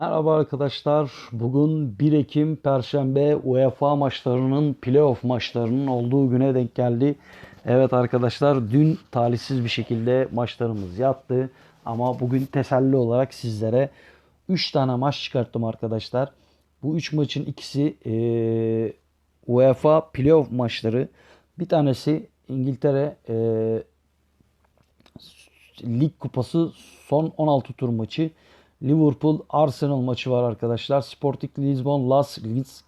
Merhaba arkadaşlar. Bugün 1 Ekim Perşembe UEFA maçlarının playoff maçlarının olduğu güne denk geldi. Evet arkadaşlar dün talihsiz bir şekilde maçlarımız yattı. Ama bugün teselli olarak sizlere 3 tane maç çıkarttım arkadaşlar. Bu 3 maçın ikisi eee, UEFA playoff maçları. Bir tanesi İngiltere eee, Lig Kupası son 16 tur maçı. Liverpool Arsenal maçı var arkadaşlar. Sporting Lisbon Las Leeds.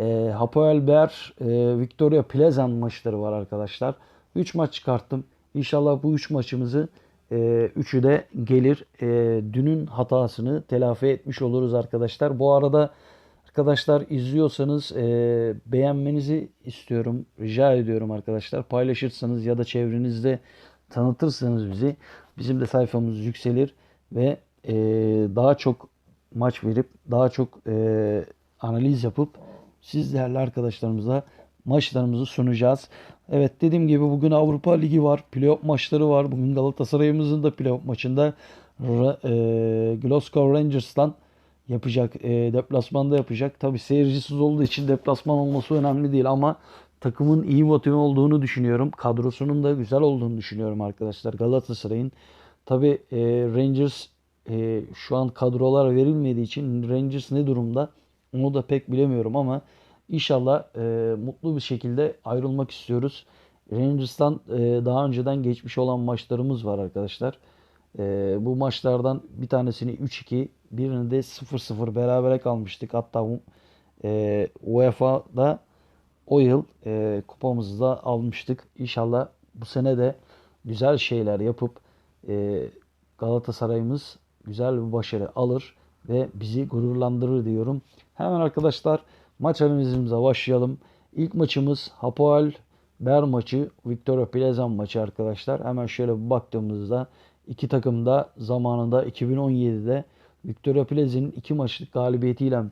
E, Hapoel Ber e, Victoria Pleasant maçları var arkadaşlar. 3 maç çıkarttım. İnşallah bu 3 maçımızı e, üçü de gelir. E, dünün hatasını telafi etmiş oluruz arkadaşlar. Bu arada arkadaşlar izliyorsanız e, beğenmenizi istiyorum. Rica ediyorum arkadaşlar. Paylaşırsanız ya da çevrenizde tanıtırsanız bizi bizim de sayfamız yükselir ve e, daha çok maç verip daha çok e, analiz yapıp siz değerli arkadaşlarımıza maçlarımızı sunacağız. Evet dediğim gibi bugün Avrupa Ligi var. Playoff maçları var. Bugün Galatasaray'ımızın da playoff maçında e, Glasgow Rangers'tan yapacak. E, deplasmanda yapacak. Tabi seyircisiz olduğu için deplasman olması önemli değil ama takımın iyi motive olduğunu düşünüyorum. Kadrosunun da güzel olduğunu düşünüyorum arkadaşlar Galatasaray'ın. Tabi e, Rangers e, şu an kadrolar verilmediği için Rangers ne durumda onu da pek bilemiyorum ama inşallah e, mutlu bir şekilde ayrılmak istiyoruz. Rangers'tan e, daha önceden geçmiş olan maçlarımız var arkadaşlar. E, bu maçlardan bir tanesini 3-2, birini de 0-0 berabere kalmıştık. Hatta e, UEFA'da o yıl e, kupamızı da almıştık. İnşallah bu sene de güzel şeyler yapıp e, Galatasaray'ımız güzel bir başarı alır ve bizi gururlandırır diyorum. Hemen arkadaşlar maç analizimize başlayalım. İlk maçımız Hapoel Ber maçı, Victoria Plezan maçı arkadaşlar. Hemen şöyle baktığımızda iki takım da zamanında 2017'de Victoria Plezan'ın iki maçlık galibiyetiyle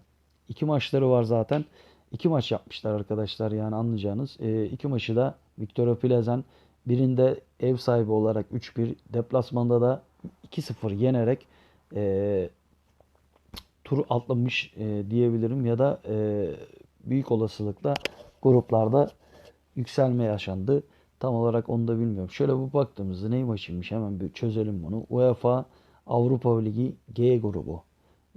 iki maçları var zaten. İki maç yapmışlar arkadaşlar yani anlayacağınız. E, iki maçı da Victoria Plezan birinde ev sahibi olarak 3-1, deplasmanda da 2-0 yenerek e, tur atlamış e, diyebilirim ya da e, büyük olasılıkla gruplarda yükselme yaşandı. Tam olarak onu da bilmiyorum. Şöyle bir baktığımızda ney maçıymış hemen bir çözelim bunu. UEFA Avrupa Ligi G grubu.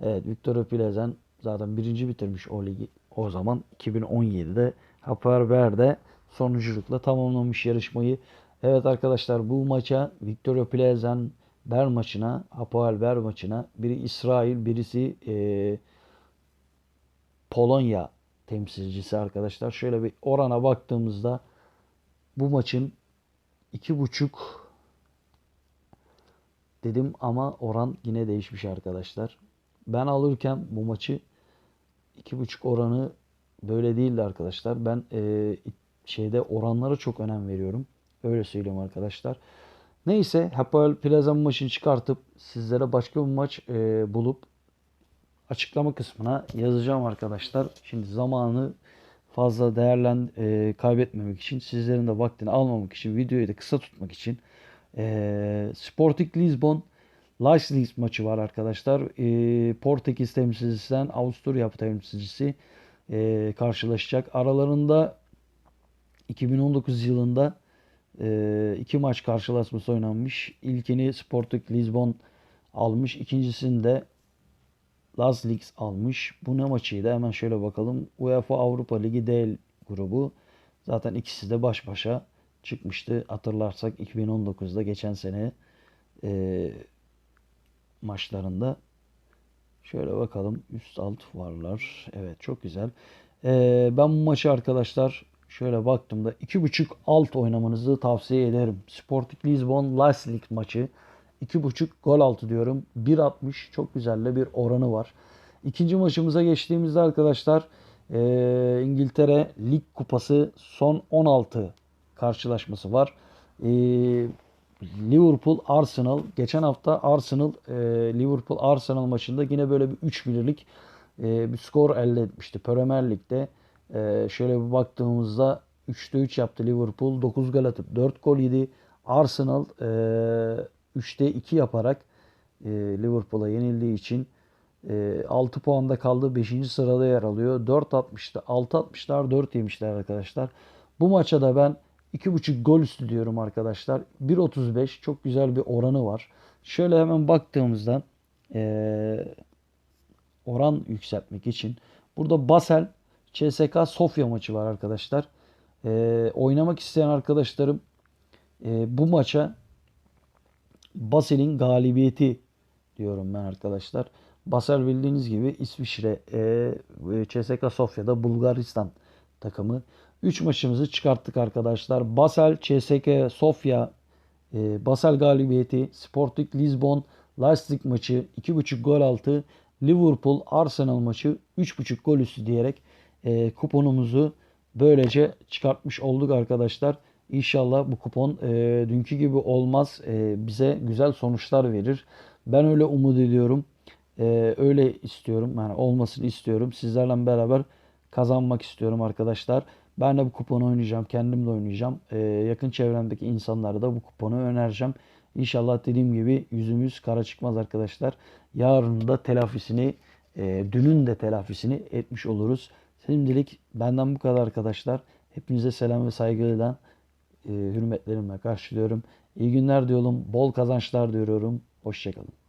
Evet Victoria Plzen zaten birinci bitirmiş o ligi o zaman 2017'de Hapoel sonuculukla tamamlamış yarışmayı. Evet arkadaşlar bu maça Victoria Plzen Ber maçına, Hapoel Ber maçına biri İsrail, birisi e, Polonya temsilcisi arkadaşlar. Şöyle bir orana baktığımızda bu maçın iki buçuk dedim ama oran yine değişmiş arkadaşlar. Ben alırken bu maçı iki buçuk oranı böyle değildi arkadaşlar. Ben e, şeyde oranlara çok önem veriyorum. Öyle söyleyeyim arkadaşlar. Neyse Hapoel Plaza'nın maçını çıkartıp sizlere başka bir maç e, bulup açıklama kısmına yazacağım arkadaşlar. Şimdi zamanı fazla değerlen e, kaybetmemek için sizlerin de vaktini almamak için videoyu da kısa tutmak için e, Sporting Lisbon Leeds maçı var arkadaşlar. E, Portekiz temsilcisinden Avusturya temsilcisi e, karşılaşacak. Aralarında 2019 yılında e, iki maç karşılaşması oynanmış. İlkini Sporting Lisbon almış. İkincisini de Las Leagues almış. Bu ne maçıydı? Hemen şöyle bakalım. UEFA Avrupa Ligi D grubu. Zaten ikisi de baş başa çıkmıştı. Hatırlarsak 2019'da geçen sene e, maçlarında. Şöyle bakalım. Üst alt varlar. Evet çok güzel. E, ben bu maçı arkadaşlar şöyle baktığımda 2.5 alt oynamanızı tavsiye ederim. Sporting Lisbon League maçı 2.5 gol altı diyorum. 1.60 çok güzel de bir oranı var. İkinci maçımıza geçtiğimizde arkadaşlar e, İngiltere Lig Kupası son 16 karşılaşması var. E, Liverpool Arsenal geçen hafta Arsenal e, Liverpool Arsenal maçında yine böyle bir 3 birlik e, bir skor elde etmişti Premier Lig'de. E, şöyle bir baktığımızda 3'te 3 yaptı Liverpool. 9 gol atıp 4 gol yedi. Arsenal e, 3'te 2 yaparak e, Liverpool'a yenildiği için E, 6 puanda kaldı. 5. sırada yer alıyor. 4.60'da 6.60'lar 4 yemişler arkadaşlar. Bu maça da ben 2.5 gol üstü diyorum arkadaşlar. 1.35 çok güzel bir oranı var. Şöyle hemen baktığımızda e, oran yükseltmek için burada Basel CSK Sofya maçı var arkadaşlar. E, oynamak isteyen arkadaşlarım e, bu maça Basel'in galibiyeti diyorum ben arkadaşlar. Basel bildiğiniz gibi İsviçre, e, CSKA Sofya'da Bulgaristan takımı. 3 maçımızı çıkarttık arkadaşlar. Basel, CSKA Sofya, e, Basel galibiyeti, Sporting Lisbon, Leipzig maçı 2.5 gol altı, Liverpool Arsenal maçı 3.5 gol üstü diyerek e, kuponumuzu böylece çıkartmış olduk arkadaşlar. İnşallah bu kupon e, dünkü gibi olmaz. E, bize güzel sonuçlar verir. Ben öyle umut ediyorum. E, öyle istiyorum. Yani olmasını istiyorum. Sizlerle beraber kazanmak istiyorum arkadaşlar. Ben de bu kuponu oynayacağım. Kendim de oynayacağım. E, yakın çevremdeki insanlara da bu kuponu önereceğim. İnşallah dediğim gibi yüzümüz kara çıkmaz arkadaşlar. Yarın da telafisini, e, dünün de telafisini etmiş oluruz. Şimdilik benden bu kadar arkadaşlar. Hepinize selam ve saygıyla e, hürmetlerimle karşılıyorum. İyi günler diyorum. Bol kazançlar diyorum. Hoşçakalın.